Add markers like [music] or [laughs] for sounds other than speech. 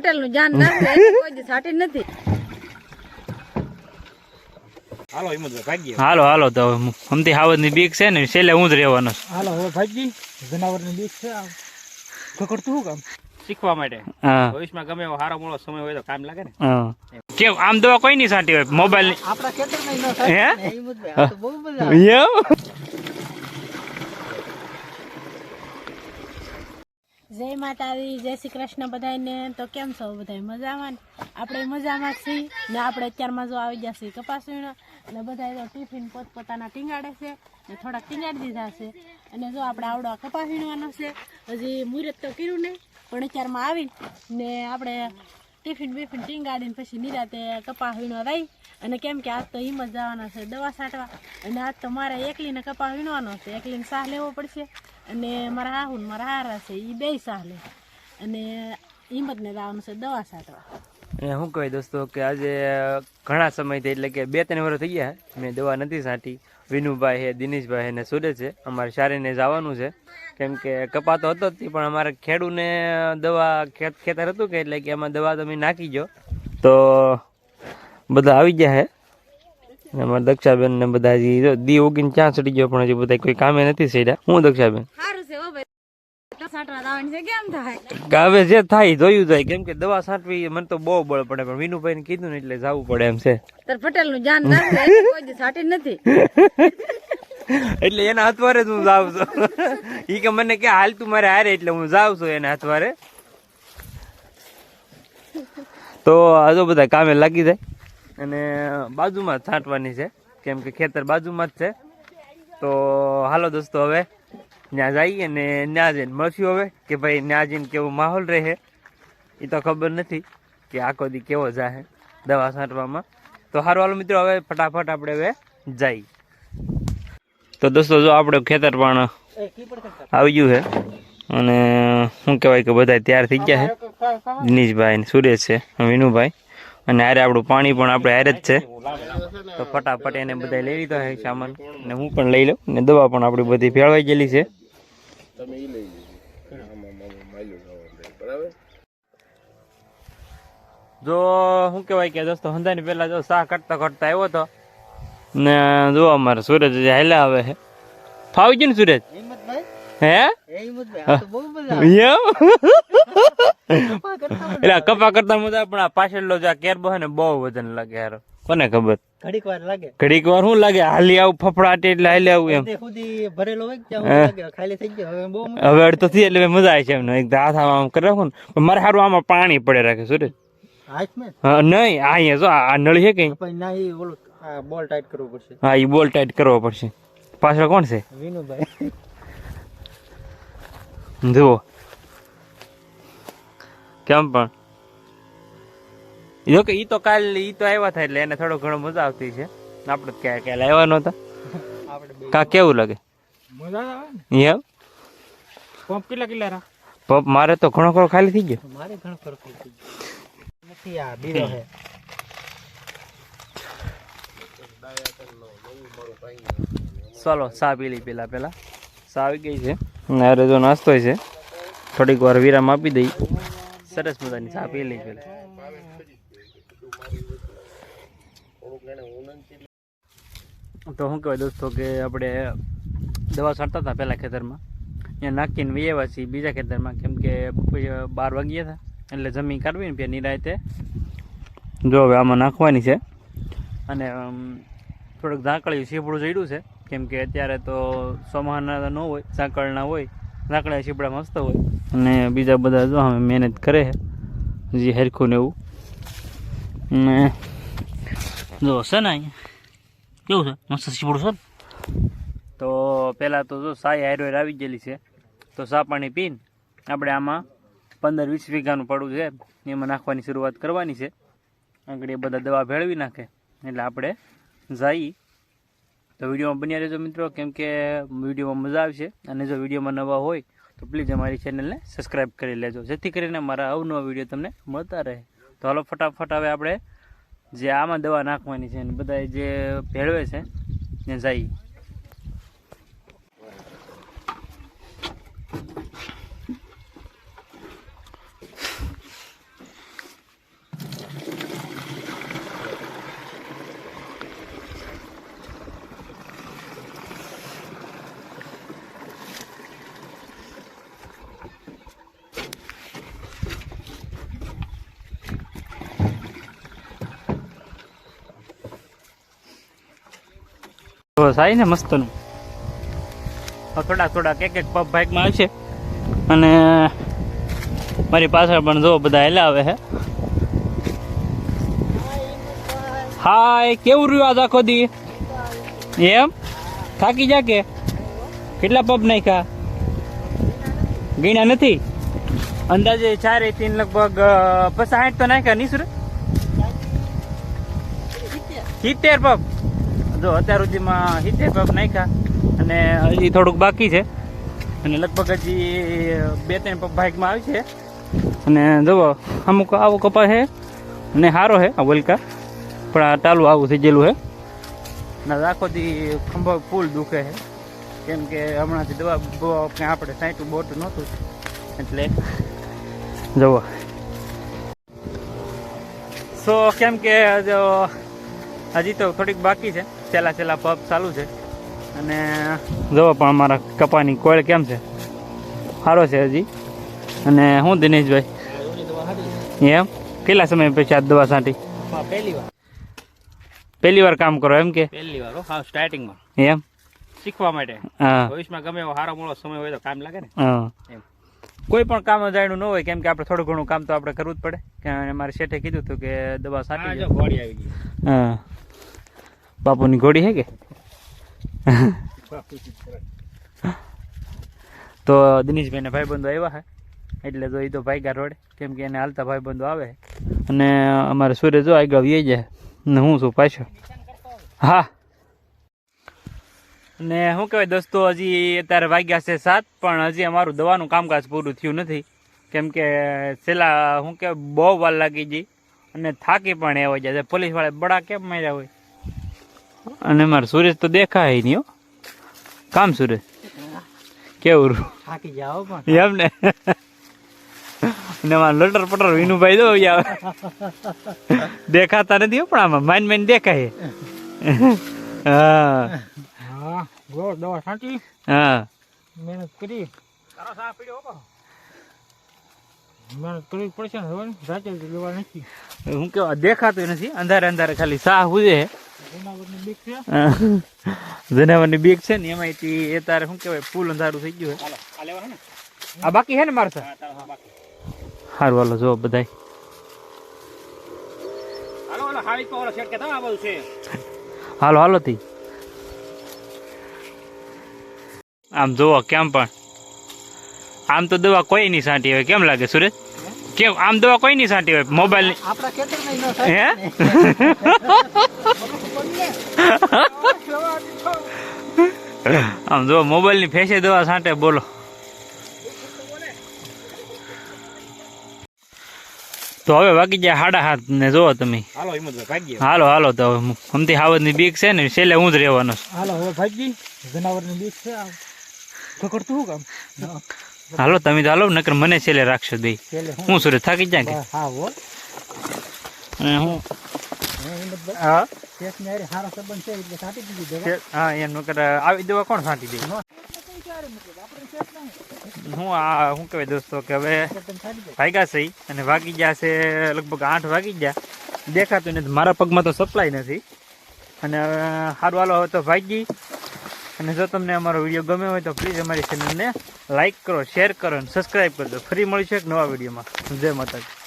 પટેલનું જાન ના કોઈ સાટી નથી. હાલો હિંમતભાઈ ભાગીએ હાલો હાલો તો અમથી હાવતની બીક છે ને છેલ્લે હું જ રહેવાનો હાલો હવે ભાગી. જનાવરની બીક છે પકડતું શું કામ? શીખવા માટે. ભવિષ્યમાં ગમે એવો સારો મોડો સમય હોય તો કામ લાગે ને. કેમ આમ દવા કોઈ નહીં સાટી હોય મોબાઈલની આપણા ખેતર ન હે? બહુ મજા આવે. એમ જય માતાજી, જય શ્રી કૃષ્ણ બધાને તો કેમ છો બધા મજામાં ને? આપણે મજામાં છીએ. ને આપણે અત્યારમાં જો આવી છીએ કપાસ અને બધા તો ટિફિન પોતપોતાના ટીંગાડે છે. ને થોડાક ટીંગાડી દીધા છે. અને જો આપણે આવડો કપાસ વીણવાનો છે. હજી મુહૂર્ત તો કર્યું નહીં, પણ અત્યારમાં આવીને ને આપણે ટિફિન બિફિન ટીંગાડીને પછી નિરાતે કપાસ વીણવા રહી અને કેમ કે આજ તો હિંમત જવાના છે દવા છાંટવા અને આજ તો મારે એકલીને કપાસ વીણવાનો છે. એકલીને સાહ લેવો પડશે. અને મારા હાહુ મારા હારા છે એ બે સાલે. અને હિંમતને જવાનું છે, દવા છાંટવા અને શું કહેવાય દોસ્તો કે આજે ઘણા સમયથી એટલે કે બે ત્રણ વર્ષ થઈ ગયા મેં દવા નથી છાંટી વિનુભાઈ છે, દિનેશભાઈ છે ને સુરેશ છે, અમારે શારીને જવાનું છે. કેમ કે કપાતો હતો જ પણ અમારે ખેડૂને દવા ખેત ખેતર હતું કે એટલે કે એમાં દવા તમે નાખી ગયો તો બધા આવી ગયા અને અમારા દક્ષાબેન ને બધા હજી દી ઉગીને ક્યાં ચડી ગયો પણ હજી બધા કોઈ કામે નથી સીડ્યા. હું દક્ષાબેન? સારું છે હો ભાઈ. સાટવા જવાની છે કેમ થાય? ગાવે જે થાય જોયું જાય. કેમ કે દવા છાંટવી મને તો બહુ બળ પડે પણ વિનુભાઈ ને કીધું ને એટલે જવું પડે એમ છે. પટેલનું જાન નથી. [laughs] એટલે એના હાથવારે જ હું જાઉં છું. [laughs] ઈ કે મને કે હાલ તું મારે હારે એટલે હું જાઉં છું એના હાથવારે. તો આજો બધા કામે લાગી જાય. અને બાજુમાં જ છાંટવાની છે. કેમ કે ખેતર બાજુમાં જ છે. તો હાલો દોસ્તો, હવે ત્યાં જઈએ ને ત્યાં જઈને મળશું હવે કે ભાઈ ત્યાં જઈને કેવો માહોલ રહે. એ તો ખબર નથી કે આખો દી કેવો જાહે દવા છાંટવામાં. તો સારું હાલો મિત્રો, હવે ફટાફટ આપણે હવે જઈએ. તો દોસ્તો, જો આપણે ખેતર પણ આવી ગયું છે. અને શું કહેવાય કે બધા તૈયાર થઈ ગયા છે. દિનેશભાઈ સુરેશ છે, વિનુભાઈ. અને હારે આપણું પાણી પણ આપણે હારે જ છે. તો ફટાફટ એને બધા લઈ લીધો છે સામાન. ને હું પણ લઈ લઉં ને દવા પણ આપણી બધી ભેળવાઈ ગયેલી છે. જો શું કહેવાય કે દોસ્તો હંધાની પહેલા જો શાહ કટતા કટતા આવ્યો હતો ને જો અમારે સુરજ હાલ્યા આવે છે ફાવી ગયું ને સુરજ? હે? તો. એમ? એટલે કપા કરતા મજા પણ આ પાછળનો જે આ કેરબો છે ને બહુ વજન લાગે યાર કોને ખબર? ઘડીક વાર લાગે. ઘડીક વાર શું લાગે? હાલી આવું ફફડાટ એટલે હાલી આવું એમ. સુધી ભરેલો હોય ત્યાં લાગે. ખાલી થઈ ગયો. હવે બહુ હવે અડધો થી એટલે મજા આવે છે એમને એક હાથ આમ કરી રાખું ને પણ મારે સારું આમાં પાણી પડે રાખે સૂરજ હા નહીં આ અહીંયા જો આ નળી છે કઈ? ના ઓલું બોલ ટાઈટ કરવો પડશે. હા એ બોલ ટાઈટ કરવો પડશે. પાછળ કોણ છે? વિનુભાઈ. જુઓ. કેમ પણ? જો કે ઈ તો કાલ ઈ તો આવ્યા થાય એટલે એને થોડો ઘણો મજા આવતી છે. આપણે ક્યાં ક્યાં આવ્યા નહોતા. કા કેવું લાગે? મજા આવે ને. એમ? પંપ કેટલા કેટલા રા પંપ મારે તો ઘણો ઘણો ખાલી થઈ ગયો. મારે ઘણો ફરક પડી ગયો. નથી આ બીરો હે. ચાલો સા પી લઈ પેલા પેલા. સા આવી ગઈ છે. અને અરે જો નાસ્તો છે. થોડીક વાર વિરામ આપી દઈ સરસ મજાની ચા પી લઈ પેલા. તો શું કહેવાય દોસ્તો કે આપણે દવા છાંટતા હતા પહેલાં ખેતરમાં. ત્યાં નાખીને વૈયા છીએ બીજા ખેતરમાં. કેમ કે બાર વાગ્યા હતા, એટલે જમીન કાઢવી ને પછી નિરાયતે જો હવે આમાં નાખવાની છે. અને થોડુંક ઝાંકળ્યું સીપડું ચડ્યું છે. કેમ કે અત્યારે તો સોમાના ન હોય ઝાંકળના હોય. ઝાંકળિયા છીપડા મસ્ત હોય. અને બીજા બધા જો અમે મહેનત કરે છે. જે હરખું ને એવું. ને જો છે ને અહીંયા. કેવું છે? મસ્ત છીપડું છે તો પહેલાં તો જો સાઈ હાઈરોર આવી ગયેલી છે. તો સા પાણી પીને આપણે આમાં પંદર વીસ વીઘાનું પડવું છે. એમાં નાખવાની શરૂઆત કરવાની છે. આગળ એ બધા દવા ભેળવી નાખે. એટલે આપણે જઈ તો વિડીયોમાં બન્યા રહેજો મિત્રો. કેમ કે વિડીયોમાં મજા આવશે. અને જો વિડીયોમાં નવા હોય, તો પ્લીઝ અમારી ચેનલને સબસ્ક્રાઈબ કરી લેજો. જેથી કરીને મારા અવનવા વીડિયો તમને મળતા રહે. તો હાલો, ફટાફટ હવે આપણે જે આમાં દવા નાખવાની છે અને બધા જે ભેળવે છે ને જઈએ. તો સાઈ ને મસ્તનું. થોડા થોડા એક એક પગ બાઇકમાં આવશે. અને મારી પાછળ પણ જો બધા એલા આવે છે હાય, કેવું રહ્યું આજ આખો દી? એમ? થાકી જા કે? કેટલા પબ નાખ્યા? ગીણા નથી? અંદાજે ચારે તીન લગભગ પચાસ, સાઠ તો નાખ્યા નહીં સિત્તેર પબ જો અત્યાર સુધીમાં સિત્તેર પબ નાખ્યા અને હજી થોડુંક બાકી છે. અને લગભગ હજી બે ત્રણ પગ બાઇકમાં આવી છે. અને જુઓ, અમુક આવો કપા છે અને સારો છે, આ વલકા. પણ આ ટાલું આવું થઈ ગયેલું છે. ને આખો દી ખંભો ફૂલ દુખે છે. કેમ કે હમણાંથી દવા કંઈ આપણે સાઈટું બોટું નહોતું. એટલે જુઓ. સો, કેમ કે હજી તો થોડીક બાકી છે. છેલ્લા છેલ્લા પગ ચાલુ છે. અને જુઓ પણ અમારા કપાની કોળ કેમ છે? સારો છે હજી. અને હું દિનેશભાઈ? એમ? કેટલા સમય પછી આ દવા છાંટી? પહેલી વાર. પહેલી વાર કામ કરો એમ કે? પહેલી વાર હા. સ્ટાર્ટિંગમાં એમ? શીખવા માટે. હા. ભવિષ્યમાં ગમે એવો સારો મોડો સમય હોય તો કામ લાગે ને. એમ. કોઈ પણ કામ અજાણ્યું ન હોય કેમ કે આપણે થોડું ઘણું કામ તો આપણે કરવું જ પડે. કે મારે શેઠે કીધું હતું કે દવા હા છાંટી જો દો. ઘોડી આવી ગઈ. હા. બાપુની ઘોડી હે કે? તો દિનેશભાઈને ભાઈબંધો આવ્યા હે. એટલે તો એ તો ભાઈગા રોડે. કેમ કે એને હાલતા ભાઈબંધો આવે અને અમારે સૂર્ય જો આગળ વી જાય ને હું છું પાછો. હા. ને શું કહેવાય દોસ્તો, હજી અત્યારે વાગ્યા છે સાત, પણ હજી અમારું દવાનું કામકાજ પૂરું થયું નથી. કેમ કે છેલ્લા, શું કે બહુ વાર લાગી ગઈ. અને થાકી પણ એવા જાય પોલીસવાળા બડા કેમ માર્યા હોય? અને મારે સુરેશ તો દેખાય નહીં હો. કામ સુરેશ કેવું? થાકી જાઓ પણ. એમ ને? ને મારા લટર પટર વિનુભાઈ દો આવે દેખાતા નથી પણ આમાં. માઇન માઇન દેખાય. હા. હા ગો દવા સાચી હા. મહેનત કરી. મહેનત કરવી પડશે ને રાતે લેવા નથી હું કેવા દેખાતું નથી. અંધારે અંધારે ખાલી સાહ ઉજે. જનાવરની બીક છે? ને એમાંથી એ તારે શું કહેવાય ફૂલ અંધારું થઈ ગયું હાલો આ લેવાના ને? આ બાકી છે ને મારે હા તારો હા બાકી. સારું હાલો જો બધા હાલો હાલો સેટ તી આમ જોવો કેમ પણ. આમ તો દવા કોઈ નહીં છાંટી હોય કેમ લાગે સુરેશ કેમ આમ દવા કોઈ નહીં છાંટી હોય મોબાઈલ હે? [laughs] આમ જો મોબાઈલની ફેસે દવા સાંટે બોલો. તો હવે વાગી જાય હાડા હાથ ને જોવો તમે. હાલો હાલો તો તો અમથી હાવજની બીક છે ને છેલ્લે હું જ રહેવાનો હાલો હવે ભાગી. જનાવરની બીક છે પકડતું કામ? હાલો તમે તો હાલો નકર મને છેલ્લે રાખશો બે હું? હું સુરત થાકી જાય હા હો અને હું હે. હા. એમ આવી દવા કોણ છાંટી દે? હું આ શું કહેવાય દોસ્તો કે હવે વાગ્યા છે અને વાગી ગયા છે લગભગ આઠ વાગી ગયા. દેખાતું નથી મારા પગમાં તો સપ્લાય નથી. અને સારું હાલો હવે તો ભાગી અને જો તમને અમારો વીડિયો ગમે હોય તો પ્લીઝ અમારી ચેનલને લાઈક કરો શેર કરો અને સબસ્ક્રાઈબ કરજો. ફરી મળીશું એક નવા વિડીયોમાં. જય માતાજી.